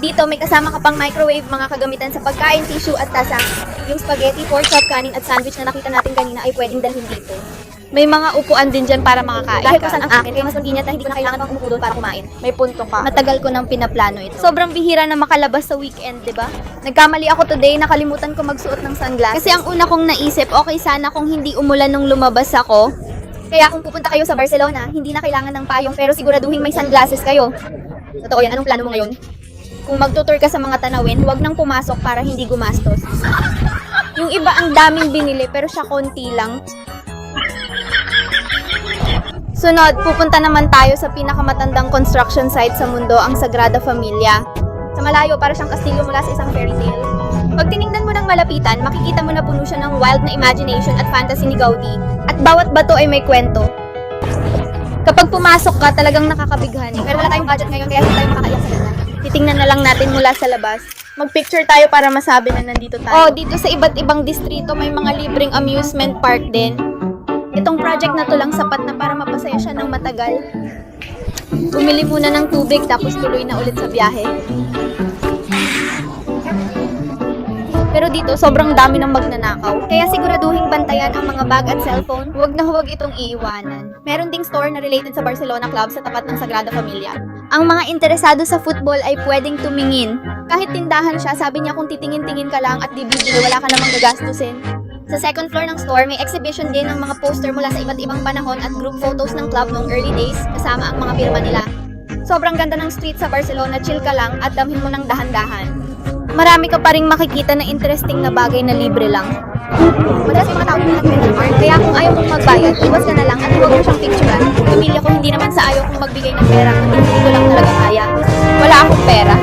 Dito, may kasama ka pang microwave, mga kagamitan sa pagkain, tissue at tasa. Yung spaghetti, pork chop, kanin at sandwich na nakita natin kanina ay pwedeng dalhin dito. May mga upuan din dyan para makakain Dahil saan ang akin, kaya mas convenient na hindi ko na kailangan pang umupo para kumain. May punto ka. Matagal ko nang pinaplano ito. Sobrang bihira na makalabas sa weekend, di ba? Nagkamali ako today, nakalimutan ko magsuot ng sunglasses. Kasi ang una kong naisip, okay sana kung hindi umulan nung lumabas ako. Kaya kung pupunta kayo sa Barcelona, hindi na kailangan ng payong pero siguraduhin may sunglasses kayo. Totoo yan, anong plano mo ngayon? Kung magtutour ka sa mga tanawin, huwag nang pumasok para hindi gumastos. Yung iba ang daming binili pero siya konti lang. Sunod, pupunta naman tayo sa pinakamatandang construction site sa mundo, ang Sagrada Familia. Sa malayo, para siyang kastilyo mula sa isang fairy tale. Pag tinignan mo ng malapitan, makikita mo na puno siya ng wild na imagination at fantasy ni Gaudi. At bawat bato ay may kwento. Kapag pumasok ka, talagang nakakabighani. Pero wala tayong budget ngayon, kaya hindi tayo makakaiyak sa ganda. Titingnan na lang natin mula sa labas. Mag-picture tayo para masabi na nandito Oh, tayo. dito sa iba't ibang distrito may mga libreng amusement park din. Itong project na to lang sapat na para mapasaya siya ng matagal. Bumili muna ng tubig tapos tuloy na ulit sa biyahe. Pero dito, sobrang dami ng magnanakaw. Kaya siguraduhin bantayan ang mga bag at cellphone. Huwag na huwag itong iiwanan. Meron ding store na related sa Barcelona Club sa tapat ng Sagrada Familia. Ang mga interesado sa football ay pwedeng tumingin. Kahit tindahan siya, sabi niya kung titingin-tingin ka lang at bibili, wala ka namang gagastusin. Sa second floor ng store, may exhibition din ng mga poster mula sa iba't ibang panahon at group photos ng club noong early days kasama ang mga pirma nila. Sobrang ganda ng street sa Barcelona, chill ka lang at damhin mo ng dahan-dahan. Marami ka pa ring makikita na interesting na bagay na libre lang. Madalas may mga tao na nag card, kaya kung ayaw mong magbayad, iwas ka na lang at huwag mo siyang picturean. Pamilya ko hindi naman sa ayaw kong magbigay ng pera hindi ko lang talaga kaya. Wala akong pera.